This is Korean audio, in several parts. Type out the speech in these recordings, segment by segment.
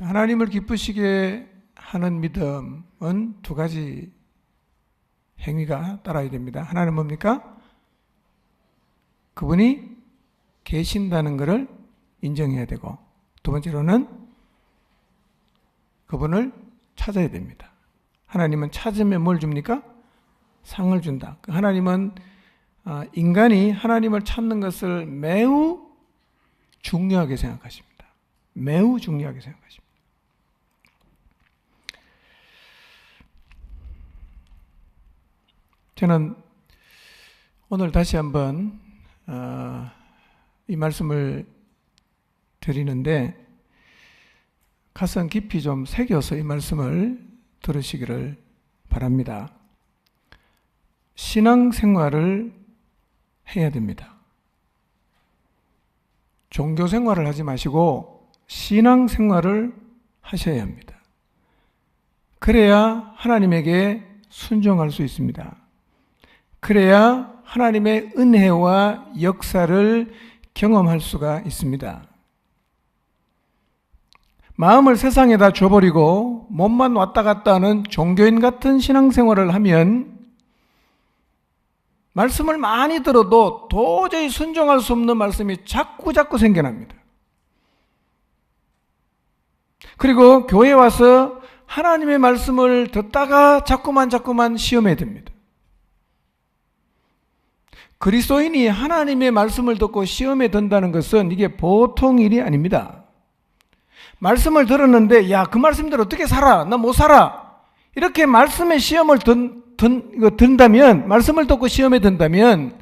자, 하나님을 기쁘시게 하는 믿음은 두 가지 행위가 따라야 됩니다. 하나는 뭡니까? 그분이 계신다는 것을 인정해야 되고 두 번째로는 그분을 찾아야 됩니다. 하나님은 찾으면 뭘 줍니까? 상을 준다. 그 하나님은 아, 인간이 하나님을 찾는 것을 매우 중요하게 생각하십니다. 매우 중요하게 생각하십니다. 저는 오늘 다시 한번 어, 이 말씀을 드리는데 가슴 깊이 좀 새겨서 이 말씀을 들으시기를 바랍니다. 신앙 생활을 해야 됩니다. 종교 생활을 하지 마시고 신앙 생활을 하셔야 합니다. 그래야 하나님에게 순종할 수 있습니다. 그래야 하나님의 은혜와 역사를 경험할 수가 있습니다. 마음을 세상에다 줘버리고 몸만 왔다 갔다 하는 종교인 같은 신앙생활을 하면 말씀을 많이 들어도 도저히 순종할 수 없는 말씀이 자꾸 자꾸 생겨납니다. 그리고 교회 와서 하나님의 말씀을 듣다가 자꾸만 자꾸만 시험에 듭니다. 그리스도인이 하나님의 말씀을 듣고 시험에 든다는 것은 이게 보통 일이 아닙니다. 말씀을 들었는데, 야, 그 말씀대로 어떻게 살아? 나 못 살아. 이렇게 말씀의 시험을 든, 든, 이거 든다면, 말씀을 듣고 시험에 든다면,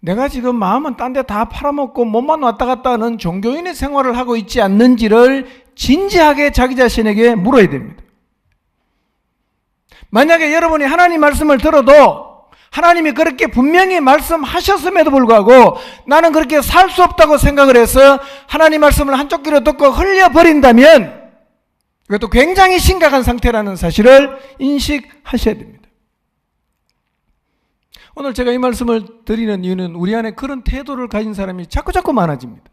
내가 지금 마음은 딴 데 다 팔아먹고 몸만 왔다 갔다 하는 종교인의 생활을 하고 있지 않는지를 진지하게 자기 자신에게 물어야 됩니다. 만약에 여러분이 하나님 말씀을 들어도 하나님이 그렇게 분명히 말씀하셨음에도 불구하고 나는 그렇게 살 수 없다고 생각을 해서 하나님 말씀을 한쪽 귀로 듣고 흘려버린다면 이것도 굉장히 심각한 상태라는 사실을 인식하셔야 됩니다. 오늘 제가 이 말씀을 드리는 이유는 우리 안에 그런 태도를 가진 사람이 자꾸 자꾸 많아집니다.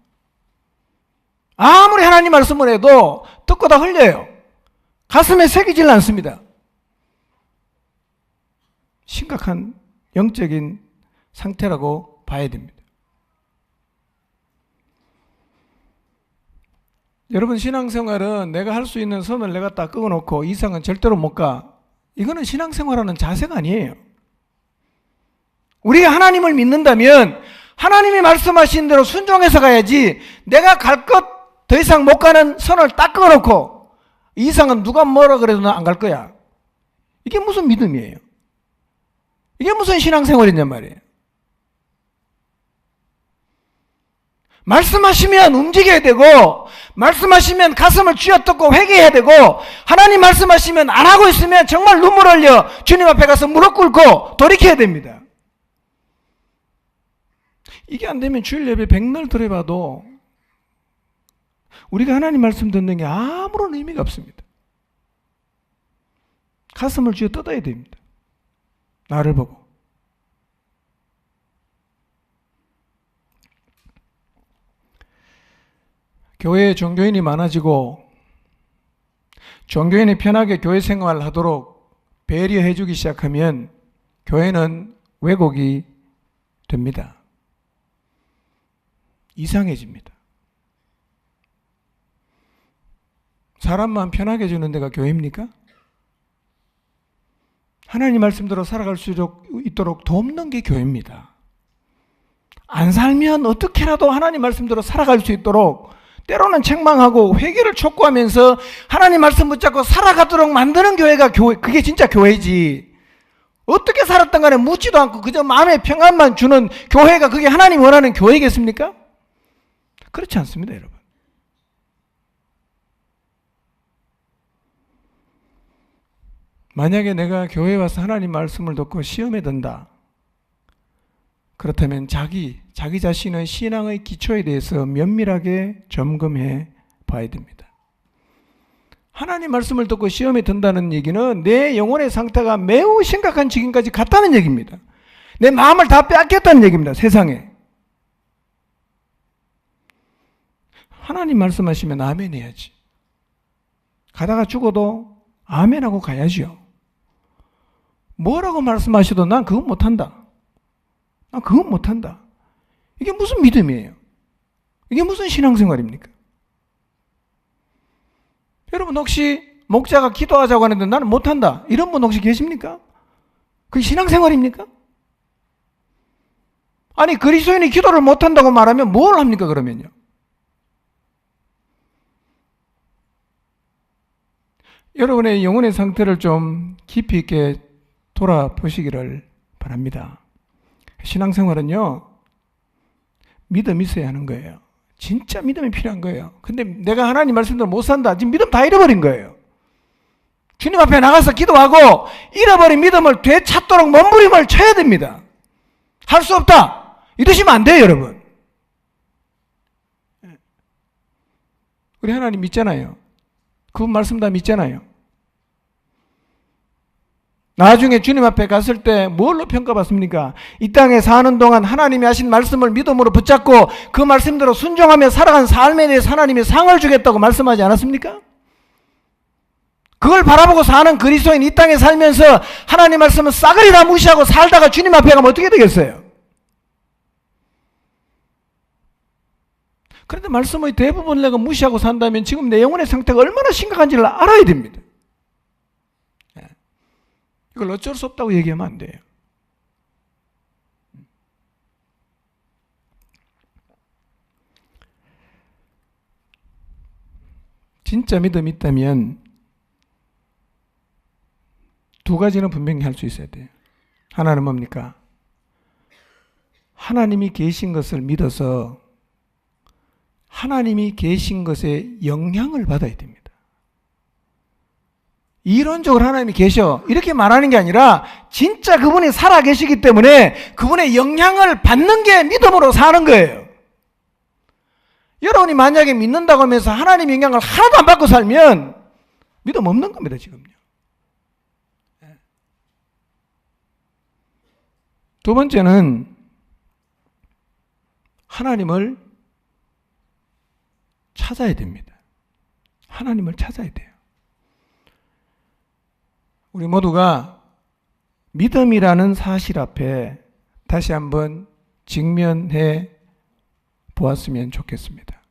아무리 하나님 말씀을 해도 듣고 다 흘려요. 가슴에 새기질 않습니다. 심각한 영적인 상태라고 봐야 됩니다. 여러분 신앙생활은 내가 할 수 있는 선을 내가 딱 끊어놓고 이상은 절대로 못 가. 이거는 신앙생활하는 자세가 아니에요. 우리가 하나님을 믿는다면 하나님이 말씀하신 대로 순종해서 가야지 내가 갈 것 더 이상 못 가는 선을 딱 끊어놓고 이상은 누가 뭐라 그래도 안 갈 거야. 이게 무슨 믿음이에요? 이게 무슨 신앙생활이냔 말이에요. 말씀하시면 움직여야 되고, 말씀하시면 가슴을 쥐어뜯고 회개해야 되고, 하나님 말씀하시면 안 하고 있으면 정말 눈물 흘려 주님 앞에 가서 무릎 꿇고 돌이켜야 됩니다. 이게 안 되면 주일 예배 백날 들어봐도 우리가 하나님 말씀 듣는 게 아무런 의미가 없습니다. 가슴을 쥐어 뜯어야 됩니다. 나를 보고. 교회에 종교인이 많아지고 종교인이 편하게 교회 생활을 하도록 배려해 주기 시작하면 교회는 왜곡이 됩니다. 이상해집니다. 사람만 편하게 주는 데가 교회입니까? 하나님 말씀대로 살아갈 수 있도록 돕는 게 교회입니다. 안 살면 어떻게라도 하나님 말씀대로 살아갈 수 있도록 때로는 책망하고 회개를 촉구하면서 하나님 말씀 붙잡고 살아가도록 만드는 교회가 교회, 그게 진짜 교회지. 어떻게 살았던 간에 묻지도 않고 그저 마음의 평안만 주는 교회가 그게 하나님 원하는 교회겠습니까? 그렇지 않습니다, 여러분. 만약에 내가 교회에 와서 하나님 말씀을 듣고 시험에 든다. 그렇다면 자기, 자기 자신의 신앙의 기초에 대해서 면밀하게 점검해 봐야 됩니다. 하나님 말씀을 듣고 시험에 든다는 얘기는 내 영혼의 상태가 매우 심각한 지경까지 갔다는 얘기입니다. 내 마음을 다 빼앗겼다는 얘기입니다. 세상에. 하나님 말씀하시면 아멘 해야지. 가다가 죽어도 아멘하고 가야지요. 뭐라고 말씀하셔도 난 그건 못한다. 난 그건 못한다. 이게 무슨 믿음이에요? 이게 무슨 신앙생활입니까? 여러분 혹시 목자가 기도하자고 하는데 나는 못한다. 이런 분 혹시 계십니까? 그게 신앙생활입니까? 아니 그리스도인이 기도를 못한다고 말하면 뭘 합니까 그러면요? 여러분의 영혼의 상태를 좀 깊이 있게 돌아보시기를 바랍니다. 신앙생활은요, 믿음 있어야 하는 거예요. 진짜 믿음이 필요한 거예요. 근데 내가 하나님 말씀대로 못 산다. 지금 믿음 다 잃어버린 거예요. 주님 앞에 나가서 기도하고 잃어버린 믿음을 되찾도록 몸부림을 쳐야 됩니다. 할 수 없다. 이러시면 안 돼요, 여러분. 우리 하나님 믿잖아요. 그 말씀 다 믿잖아요. 나중에 주님 앞에 갔을 때 뭘로 평가받습니까? 이 땅에 사는 동안 하나님이 하신 말씀을 믿음으로 붙잡고 그 말씀대로 순종하며 살아간 삶에 대해서 하나님이 상을 주겠다고 말씀하지 않았습니까? 그걸 바라보고 사는 그리스도인 이 땅에 살면서 하나님 말씀은 싸그리 다 무시하고 살다가 주님 앞에 가면 어떻게 되겠어요? 그런데 말씀의 대부분 내가 무시하고 산다면 지금 내 영혼의 상태가 얼마나 심각한지를 알아야 됩니다. 예. 이걸 어쩔 수 없다고 얘기하면 안 돼요. 진짜 믿음이 있다면 두 가지는 분명히 할 수 있어야 돼요. 하나는 뭡니까? 하나님이 계신 것을 믿어서 하나님이 계신 것에 영향을 받아야 됩니다. 이론적으로 하나님이 계셔. 이렇게 말하는 게 아니라 진짜 그분이 살아 계시기 때문에 그분의 영향을 받는 게 믿음으로 사는 거예요. 여러분이 만약에 믿는다고 하면서 하나님 영향을 하나도 안 받고 살면 믿음 없는 겁니다, 지금요. 두 번째는 하나님을 찾아야 됩니다. 하나님을 찾아야 돼요. 우리 모두가 믿음이라는 사실 앞에 다시 한번 직면해 보았으면 좋겠습니다.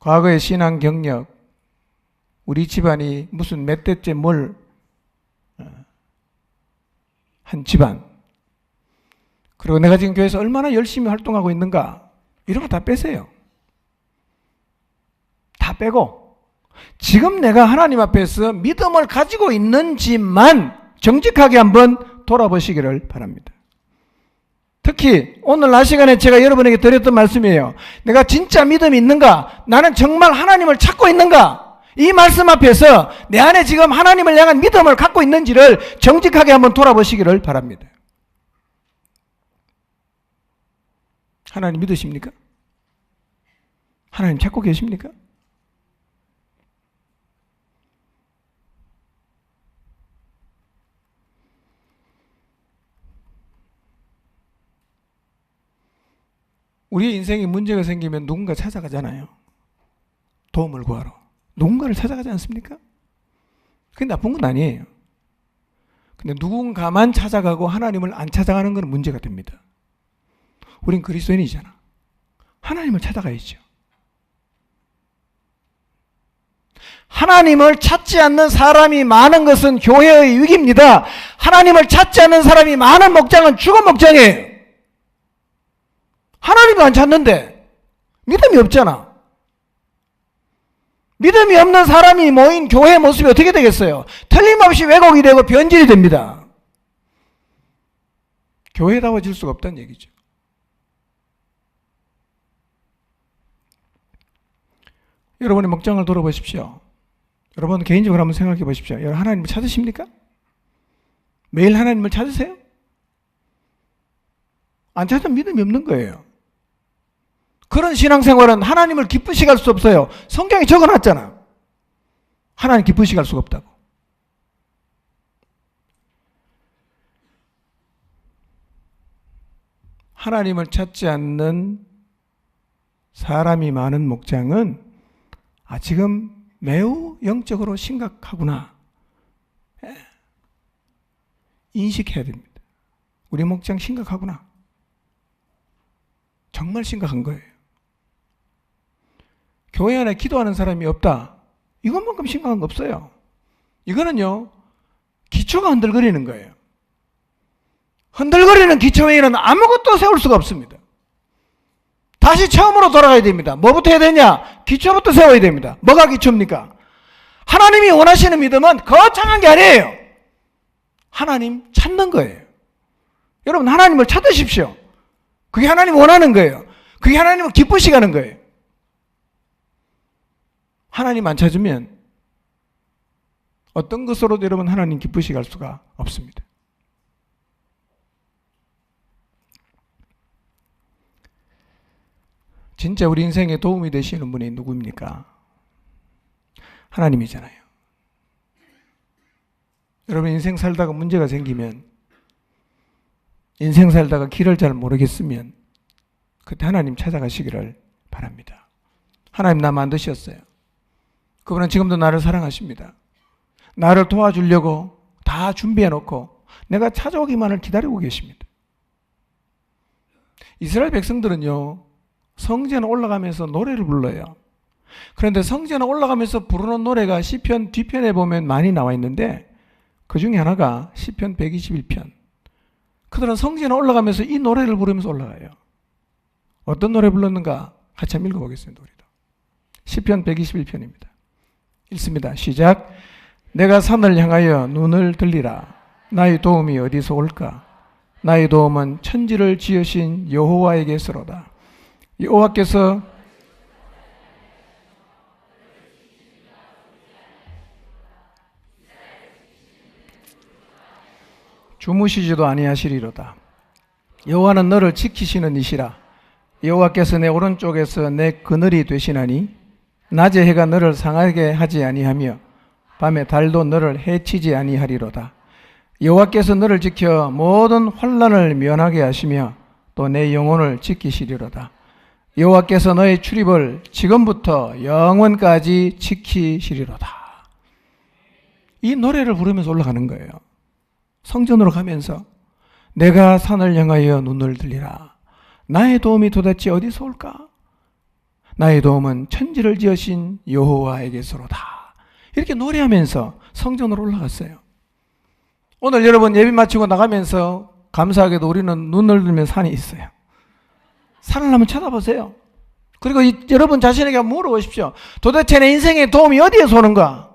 과거의 신앙 경력, 우리 집안이 무슨 몇 대째 뭘, 어, 한 집안, 그리고 내가 지금 교회에서 얼마나 열심히 활동하고 있는가, 이런 거 다 빼세요. 다 빼고 지금 내가 하나님 앞에서 믿음을 가지고 있는지만 정직하게 한번 돌아보시기를 바랍니다. 특히 오늘 날 시간에 제가 여러분에게 드렸던 말씀이에요. 내가 진짜 믿음이 있는가? 나는 정말 하나님을 찾고 있는가? 이 말씀 앞에서 내 안에 지금 하나님을 향한 믿음을 갖고 있는지를 정직하게 한번 돌아보시기를 바랍니다. 하나님 믿으십니까? 하나님 찾고 계십니까? 우리 인생에 문제가 생기면 누군가 찾아가잖아요. 도움을 구하러. 누군가를 찾아가지 않습니까? 그게 나쁜 건 아니에요. 근데 누군가만 찾아가고 하나님을 안 찾아가는 건 문제가 됩니다. 우린 그리스도인이잖아. 하나님을 찾아가야죠. 하나님을 찾지 않는 사람이 많은 것은 교회의 위기입니다. 하나님을 찾지 않는 사람이 많은 목장은 죽은 목장이에요. 하나님도 안 찾는데 믿음이 없잖아. 믿음이 없는 사람이 모인 교회 모습이 어떻게 되겠어요? 틀림없이 왜곡이 되고 변질이 됩니다. 교회다워질 수가 없다는 얘기죠. 여러분의 목장을 돌아보십시오. 여러분 개인적으로 한번 생각해 보십시오. 여러분 하나님을 찾으십니까? 매일 하나님을 찾으세요? 안 찾으면 믿음이 없는 거예요. 그런 신앙생활은 하나님을 기쁘시게 할 수 없어요. 성경에 적어놨잖아. 하나님 기쁘시게 할 수가 없다고. 하나님을 찾지 않는 사람이 많은 목장은 아, 지금 매우 영적으로 심각하구나. 예. 인식해야 됩니다. 우리 목장 심각하구나. 정말 심각한 거예요. 교회 안에 기도하는 사람이 없다. 이것만큼 심각한 거 없어요. 이거는요, 기초가 흔들거리는 거예요. 흔들거리는 기초 외에는 아무것도 세울 수가 없습니다. 다시 처음으로 돌아가야 됩니다. 뭐부터 해야 되냐? 기초부터 세워야 됩니다. 뭐가 기초입니까? 하나님이 원하시는 믿음은 거창한 게 아니에요. 하나님 찾는 거예요. 여러분, 하나님을 찾으십시오. 그게 하나님 원하는 거예요. 그게 하나님을 기쁘시게 하는 거예요. 하나님 안 찾으면 어떤 것으로도 여러분 하나님 기쁘시게 할 수가 없습니다. 진짜 우리 인생에 도움이 되시는 분이 누구입니까? 하나님이잖아요. 여러분 인생 살다가 문제가 생기면 인생 살다가 길을 잘 모르겠으면 그때 하나님 찾아가시기를 바랍니다. 하나님 나 만드셨어요. 그분은 지금도 나를 사랑하십니다. 나를 도와주려고 다 준비해 놓고 내가 찾아오기만을 기다리고 계십니다. 이스라엘 백성들은요, 성전에 올라가면서 노래를 불러요. 그런데 성전에 올라가면서 부르는 노래가 시편 뒤편에 보면 많이 나와 있는데 그 중에 하나가 시편 121편. 그들은 성전에 올라가면서 이 노래를 부르면서 올라가요. 어떤 노래 불렀는가 같이 한번 읽어보겠습니다. 우리도. 시편 121편입니다. 읽습니다. 시작. 내가 산을 향하여 눈을 들리라. 나의 도움이 어디서 올까? 나의 도움은 천지를 지으신 여호와에게서로다. 여호와께서 주무시지도 아니하시리로다. 여호와는 너를 지키시는 이시라. 여호와께서 내 오른쪽에서 내 그늘이 되시나니 낮에 해가 너를 상하게 하지 아니하며 밤에 달도 너를 해치지 아니하리로다. 여호와께서 너를 지켜 모든 환란을 면하게 하시며 또 내 영혼을 지키시리로다. 여호와께서 너의 출입을 지금부터 영원까지 지키시리로다. 이 노래를 부르면서 올라가는 거예요. 성전으로 가면서 내가 산을 향하여 눈을 들리라. 나의 도움이 도대체 어디서 올까? 나의 도움은 천지를 지으신 여호와에게서로다. 이렇게 노래하면서 성전으로 올라갔어요. 오늘 여러분 예배 마치고 나가면서 감사하게도 우리는 눈을 들면 산이 있어요. 산을 한번 쳐다보세요. 그리고 이, 여러분 자신에게 물어보십시오. 도대체 내 인생의 도움이 어디에서 오는가?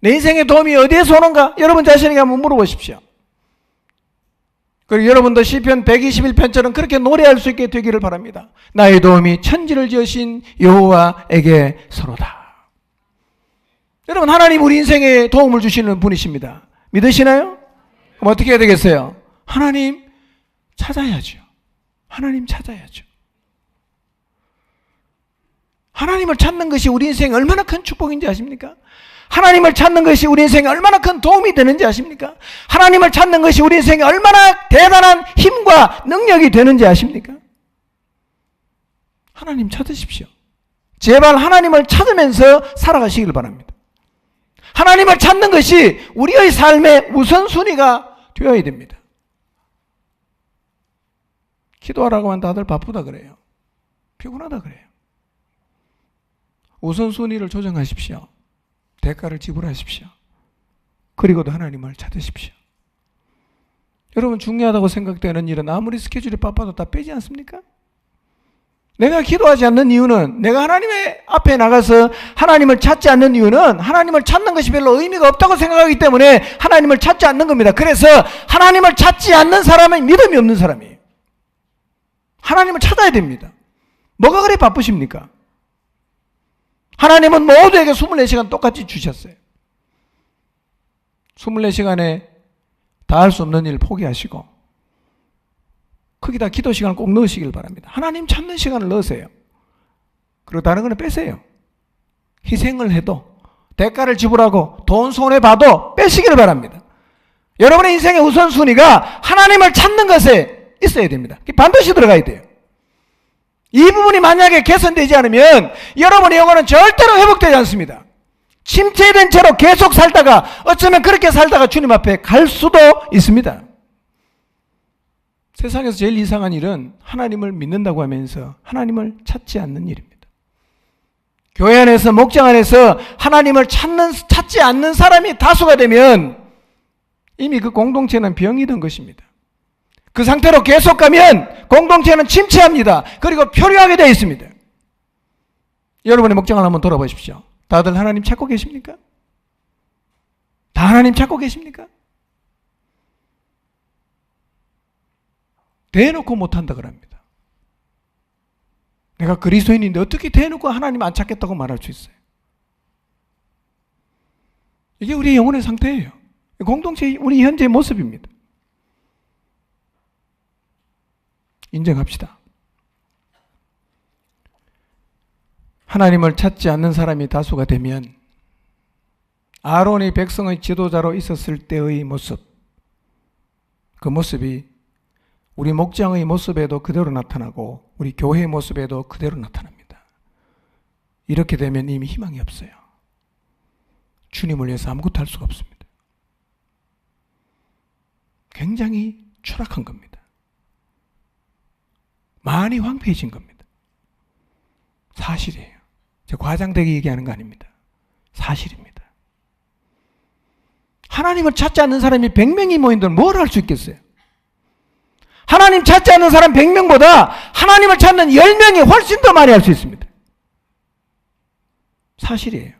내 인생의 도움이 어디에서 오는가? 여러분 자신에게 한번 물어보십시오. 그리고 여러분도 시편 121편처럼 그렇게 노래할 수 있게 되기를 바랍니다. 나의 도움이 천지를 지으신 여호와에게 서로다. 여러분 하나님 우리 인생에 도움을 주시는 분이십니다. 믿으시나요? 그럼 어떻게 해야 되겠어요? 하나님 찾아야죠. 하나님 찾아야죠. 하나님을 찾는 것이 우리 인생에 얼마나 큰 축복인지 아십니까? 하나님을 찾는 것이 우리 인생에 얼마나 큰 도움이 되는지 아십니까? 하나님을 찾는 것이 우리 인생에 얼마나 대단한 힘과 능력이 되는지 아십니까? 하나님 찾으십시오. 제발 하나님을 찾으면서 살아가시길 바랍니다. 하나님을 찾는 것이 우리의 삶의 우선순위가 되어야 됩니다. 기도하라고 하면 다들 바쁘다 그래요. 피곤하다 그래요. 우선순위를 조정하십시오. 대가를 지불하십시오. 그리고도 하나님을 찾으십시오. 여러분 중요하다고 생각되는 일은 아무리 스케줄이 바빠도 다 빼지 않습니까? 내가 기도하지 않는 이유는 내가 하나님의 앞에 나가서 하나님을 찾지 않는 이유는 하나님을 찾는 것이 별로 의미가 없다고 생각하기 때문에 하나님을 찾지 않는 겁니다. 그래서 하나님을 찾지 않는 사람은 믿음이 없는 사람이에요. 하나님을 찾아야 됩니다. 뭐가 그래 바쁘십니까? 하나님은 모두에게 24시간 똑같이 주셨어요. 24시간에 다 할 수 없는 일 포기하시고 거기다 기도 시간을 꼭 넣으시길 바랍니다. 하나님 찾는 시간을 넣으세요. 그리고 다른 거는 빼세요. 희생을 해도 대가를 지불하고 돈 손해 봐도 빼시기를 바랍니다. 여러분의 인생의 우선순위가 하나님을 찾는 것에 있어야 됩니다. 반드시 들어가야 돼요. 이 부분이 만약에 개선되지 않으면 여러분의 영혼은 절대로 회복되지 않습니다. 침체된 채로 계속 살다가 어쩌면 그렇게 살다가 주님 앞에 갈 수도 있습니다. 세상에서 제일 이상한 일은 하나님을 믿는다고 하면서 하나님을 찾지 않는 일입니다. 교회 안에서 목장 안에서 하나님을 찾는 찾지 않는 사람이 다수가 되면 이미 그 공동체는 병이 든 것입니다. 그 상태로 계속 가면 공동체는 침체합니다. 그리고 표류하게 되어 있습니다. 여러분의 목장을 한번 돌아보십시오. 다들 하나님 찾고 계십니까? 다 하나님 찾고 계십니까? 대놓고 못한다 그럽니다. 내가 그리스도인인데 어떻게 대놓고 하나님 안 찾겠다고 말할 수 있어요? 이게 우리 영혼의 상태예요. 공동체 우리 현재의 모습입니다. 인정합시다. 하나님을 찾지 않는 사람이 다수가 되면 아론이 백성의 지도자로 있었을 때의 모습, 그 모습이 우리 목장의 모습에도 그대로 나타나고 우리 교회의 모습에도 그대로 나타납니다. 이렇게 되면 이미 희망이 없어요. 주님을 위해서 아무것도 할 수가 없습니다. 굉장히 추락한 겁니다. 많이 황폐해진 겁니다. 사실이에요. 제 과장되게 얘기하는 거 아닙니다. 사실입니다. 하나님을 찾지 않는 사람이 100명이 모인들 뭘할 수 있겠어요? 하나님 찾지 않는 사람 100명보다 하나님을 찾는 10명이 훨씬 더 많이 할 수 있습니다. 사실이에요.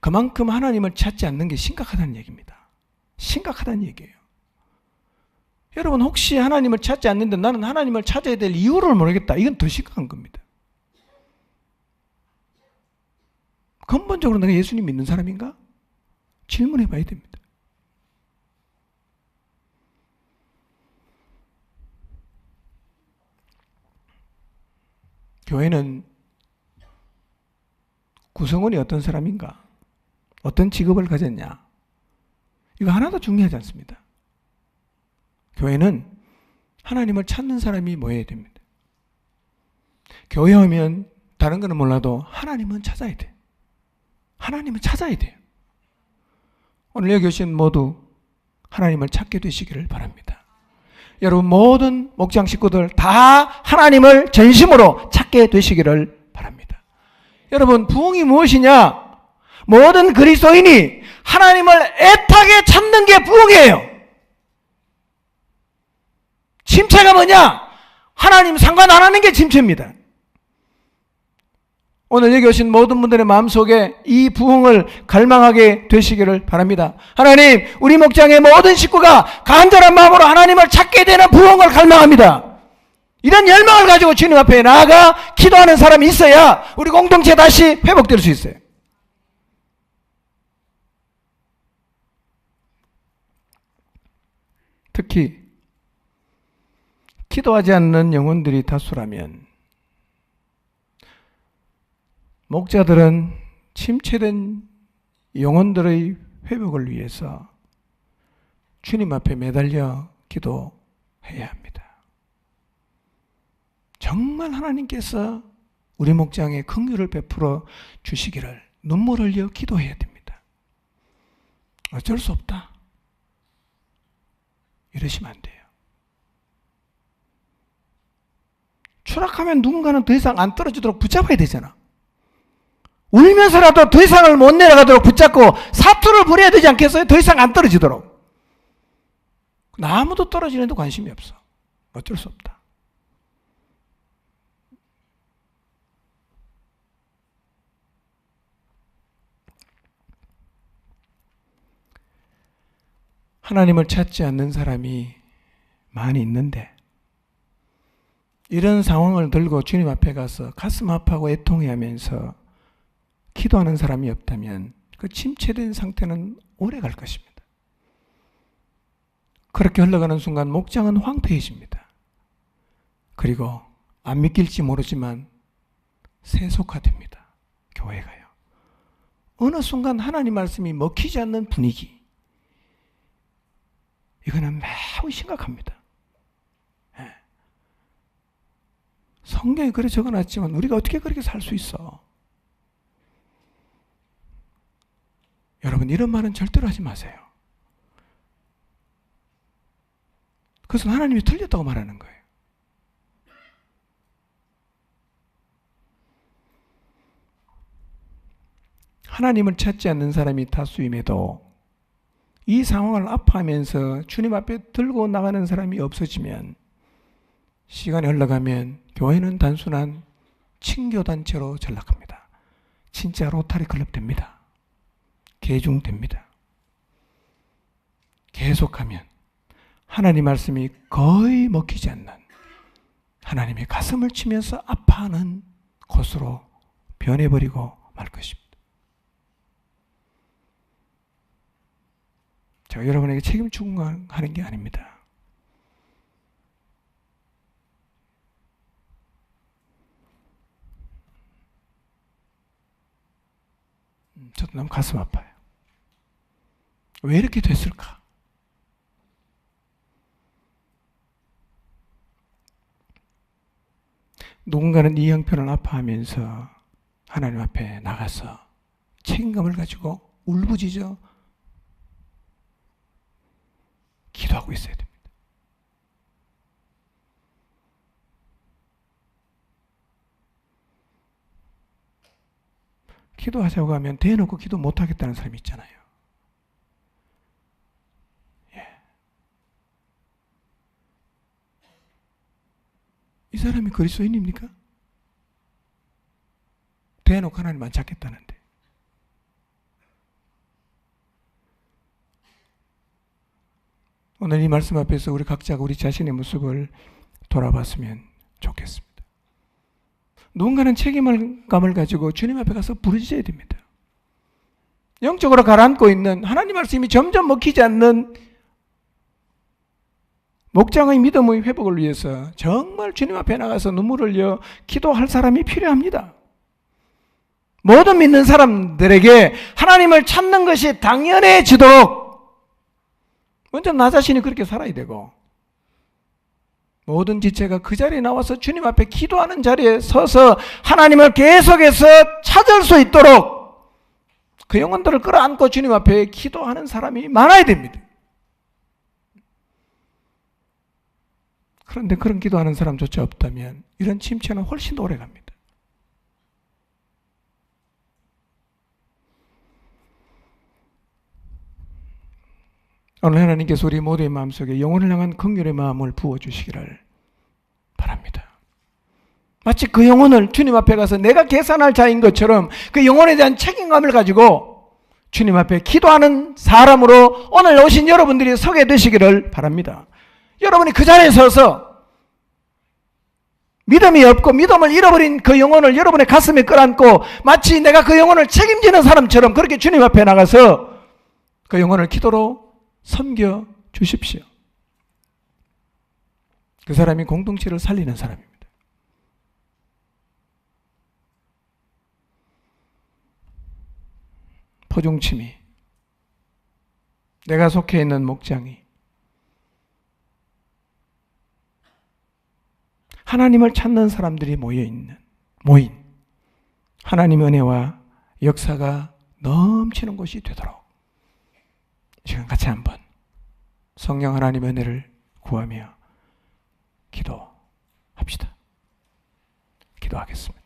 그만큼 하나님을 찾지 않는 게 심각하다는 얘기입니다. 심각하다는 얘기예요. 여러분 혹시 하나님을 찾지 않는데 나는 하나님을 찾아야 될 이유를 모르겠다. 이건 더 심각한 겁니다. 근본적으로 내가 예수님 믿는 사람인가? 질문해 봐야 됩니다. 교회는 구성원이 어떤 사람인가? 어떤 직업을 가졌냐? 이거 하나도 중요하지 않습니다. 교회는 하나님을 찾는 사람이 모여야 됩니다. 교회 오면 다른 거는 몰라도 하나님은 찾아야 돼. 하나님은 찾아야 돼요. 오늘 여기 오신 모두 하나님을 찾게 되시기를 바랍니다. 여러분 모든 목장 식구들 다 하나님을 전심으로 찾게 되시기를 바랍니다. 여러분 부흥이 무엇이냐? 모든 그리스도인이 하나님을 애타게 찾는 게 부흥이에요. 침체가 뭐냐? 하나님 상관 안 하는 게 침체입니다. 오늘 여기 오신 모든 분들의 마음속에 이 부흥을 갈망하게 되시기를 바랍니다. 하나님, 우리 목장의 모든 식구가 간절한 마음으로 하나님을 찾게 되는 부흥을 갈망합니다. 이런 열망을 가지고 주님 앞에 나아가 기도하는 사람이 있어야 우리 공동체 다시 회복될 수 있어요. 특히 기도하지 않는 영혼들이 다수라면 목자들은 침체된 영혼들의 회복을 위해서 주님 앞에 매달려 기도해야 합니다. 정말 하나님께서 우리 목장에 긍휼을 베풀어 주시기를 눈물 흘려 기도해야 됩니다. 어쩔 수 없다. 이러시면 안 돼요. 추락하면 누군가는 더 이상 안 떨어지도록 붙잡아야 되잖아. 울면서라도 더 이상을 못 내려가도록 붙잡고 사투를 부려야 되지 않겠어요? 더 이상 안 떨어지도록. 아무도 떨어지는데 관심이 없어. 어쩔 수 없다. 하나님을 찾지 않는 사람이 많이 있는데 이런 상황을 들고 주님 앞에 가서 가슴 아파하고 애통해 하면서 기도하는 사람이 없다면 그 침체된 상태는 오래 갈 것입니다. 그렇게 흘러가는 순간 목장은 황폐해집니다. 그리고 안 믿길지 모르지만 세속화됩니다. 교회가요. 어느 순간 하나님 말씀이 먹히지 않는 분위기. 이거는 매우 심각합니다. 성경에 그래 적어놨지만 우리가 어떻게 그렇게 살 수 있어? 여러분 이런 말은 절대로 하지 마세요. 그것은 하나님이 틀렸다고 말하는 거예요. 하나님을 찾지 않는 사람이 다수임에도 이 상황을 아파하면서 주님 앞에 들고 나가는 사람이 없어지면 시간이 흘러가면 교회는 단순한 친교단체로 전락합니다. 진짜 로타리 클럽 됩니다. 개중됩니다. 계속하면 하나님 말씀이 거의 먹히지 않는 하나님의 가슴을 치면서 아파하는 곳으로 변해버리고 말 것입니다. 제가 여러분에게 책임 추궁하는 게 아닙니다. 음, 저도 너무 가슴 아파요. 왜 이렇게 됐을까? 누군가는 이 형편을 아파하면서 하나님 앞에 나가서 책임감을 가지고 울부짖어 기도하고 있어야 됩니다. 기도하자고 하면 대놓고 기도 못하겠다는 사람이 있잖아요. 예. 이 사람이 그리스도인입니까? 대놓고 하나님만 찾겠다는데. 오늘 이 말씀 앞에서 우리 각자가 우리 자신의 모습을 돌아봤으면 좋겠습니다. 누군가는 책임감을 가지고 주님 앞에 가서 부르짖어야 됩니다. 영적으로 가라앉고 있는 하나님 말씀이 점점 먹히지 않는 목장의 믿음의 회복을 위해서 정말 주님 앞에 나가서 눈물을 흘려 기도할 사람이 필요합니다. 모든 믿는 사람들에게 하나님을 찾는 것이 당연해지도록 먼저 나 자신이 그렇게 살아야 되고 모든 지체가 그 자리에 나와서 주님 앞에 기도하는 자리에 서서 하나님을 계속해서 찾을 수 있도록 그 영혼들을 끌어안고 주님 앞에 기도하는 사람이 많아야 됩니다. 그런데 그런 기도하는 사람조차 없다면 이런 침체는 훨씬 오래 갑니다. 오늘 하나님께서 우리 모두의 마음속에 영혼을 향한 긍휼의 마음을 부어주시기를 바랍니다. 마치 그 영혼을 주님 앞에 가서 내가 계산할 자인 것처럼 그 영혼에 대한 책임감을 가지고 주님 앞에 기도하는 사람으로 오늘 오신 여러분들이 서게 되시기를 바랍니다. 여러분이 그 자리에 서서 믿음이 없고 믿음을 잃어버린 그 영혼을 여러분의 가슴에 끌어안고 마치 내가 그 영혼을 책임지는 사람처럼 그렇게 주님 앞에 나가서 그 영혼을 기도로 섬겨 주십시오. 그 사람이 공동체를 살리는 사람입니다. 포종침이 내가 속해 있는 목장이 하나님을 찾는 사람들이 모여 있는 모인 하나님 은혜와 역사가 넘치는 곳이 되도록 시간 같이 한번 성령 하나님 은혜를 구하며 기도합시다. 기도하겠습니다.